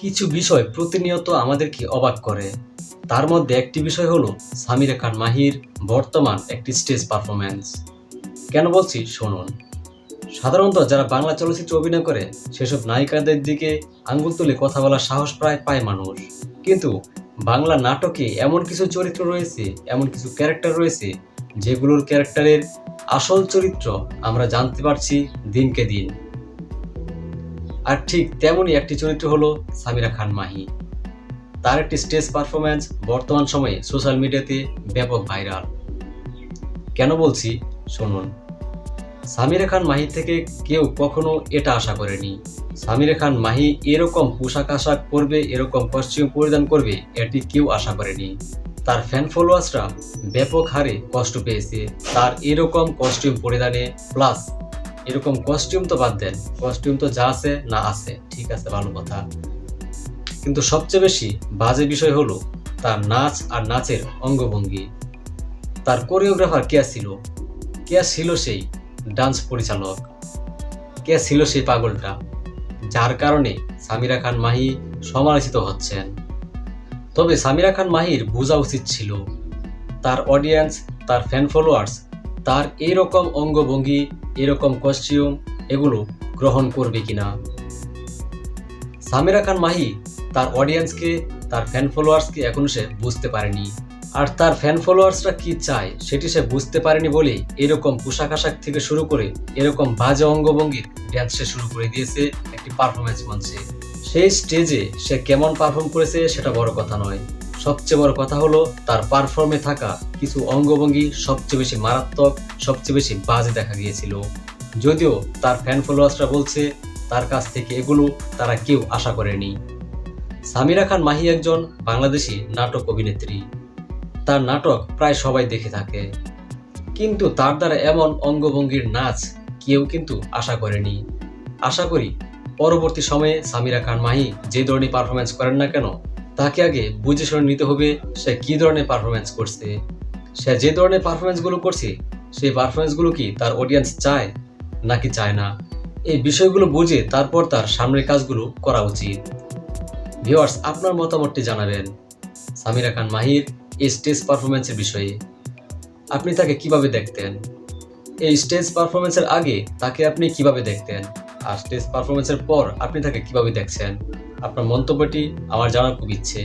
কিছু বিষয় প্রতিনিয়ত আমাদেরকে অবাক করে। তার মধ্যে একটি বিষয় হলো সামিরা খান মাহির বর্তমান একটি স্টেজ পারফরম্যান্স। কেন বলছি শুনুন। সাধারণত যারা বাংলা চলচ্চিত্রে অভিনয় করে, সেসব নায়িকাদের দিকে আঙ্গুল তুলে কথা বলার সাহস প্রায় পায় মানুষ। কিন্তু বাংলা নাটকে এমন কিছু চরিত্র রয়েছে, এমন কিছু ক্যারেক্টার রয়েছে, যেগুলোর ক্যারেক্টারের আসল চরিত্র আমরা জানতে পারছি দিনকে দিন। আর ঠিক তেমনই একটি চরিত্র হলো সামিরা খান মাহি। তার একটি স্টেজ পারফরম্যান্স বর্তমান সময়ে সোশ্যাল মিডিয়াতে ব্যাপক ভাইরাল। কেন বলছি? শুনুন। সামিরা খান মাহি থেকে কেউ কখনো এটা আশা করেনি। সামিরা খান মাহি এরকম পোশাক আশাক পরবে, এরকম কস্টিউম পরিধান করবে, এটি কেউ আশা করেনি। তার ফ্যান ফলোয়ার্সরা ব্যাপক হারে কষ্ট পেয়েছে। তার এরকম কস্টিউম পরিধানে প্লাস এরকম কস্টিউম তো বাদ দেন। কস্টিউম তো যা আছে, না আছে, ঠিক আছে, ভালো কথা। কিন্তু সবচেয়ে বেশি বাজে বিষয় হলো তার নাচ আর নাচের অঙ্গভঙ্গি। তার কোরিওগ্রাফার কে ছিল? কে ছিল সেই ডান্স পরিচালক? কে ছিল সেই পাগলটা? যার কারণে সামিরা খান মাহি সমালোচিত হচ্ছেন। তবে সামিরা খান মাহির বোঝা উচিত ছিল। তার অডিয়েন্স তার ফ্যান ফলোয়ার্স তার এরকম অঙ্গভঙ্গি, এরকম কস্টিউম এগুলো গ্রহণ করবে কিনা? সামিরা খান মাহি তার অডিয়েন্সকে তার ফ্যান ফলোয়ার্সকে এখনও সে বুঝতে পারেনি। আর তার ফ্যান ফলোয়ার্সরা কি চায়, সেটি সে বুঝতে পারেনি বলে এরকম পোশাক আশাক থেকে শুরু করে এরকম বাজে অঙ্গভঙ্গির ড্যান্স সে শুরু করে দিয়েছে একটি পারফরমেন্স মঞ্চে। সেই স্টেজে সে কেমন পারফর্ম করেছে সেটা বড় কথা নয়। সবচেয়ে বড় কথা হলো তার পারফর্মে থাকা কিছু অঙ্গভঙ্গি সবচেয়ে বেশি মারাত্মক, সবচেয়ে বেশি বাজে দেখা গিয়েছিল। যদিও তার ফ্যান ফলোয়ার্সরা বলছে, তার কাছ থেকে এগুলো তারা কেউ আশা করেনি। সামিরা খান মাহি একজন বাংলাদেশি নাটক অভিনেত্রী। তার নাটক প্রায় সবাই দেখে থাকে। কিন্তু তার দ্বারা এমন অঙ্গভঙ্গির নাচ কেউ কিন্তু আশা করেনি। আশা করি পরবর্তী সময়ে সামিরা খান মাহি যে ধরনের পারফরমেন্স করেন না কেন তাকে আগে বুঝে শুনে নিতে হবে সে কি ধরনের পারফরমেন্স করছে। সে যে ধরনের পারফরমেন্সগুলো করছে, সেই পারফরমেন্সগুলো কি তার অডিয়েন্স চায় নাকি চায় না? এই বিষয়গুলো বুঝে তারপর তার সামনের কাজগুলো করা উচিত। ভিউয়ার্স আপনার মতামতটি জানাবেন। সামিরা খান মাহির, এই স্টেজ পারফরমেন্সের বিষয়ে। আপনি তাকে কীভাবে দেখতেন? এই স্টেজ পারফরমেন্সের আগে তাকে আপনি কীভাবে দেখতেন? আর স্টেজ পারফরমেন্সের পর আপনি তাকে কীভাবে দেখছেন? আপনার মন্তব্যটি আমার জানার খুব ইচ্ছে।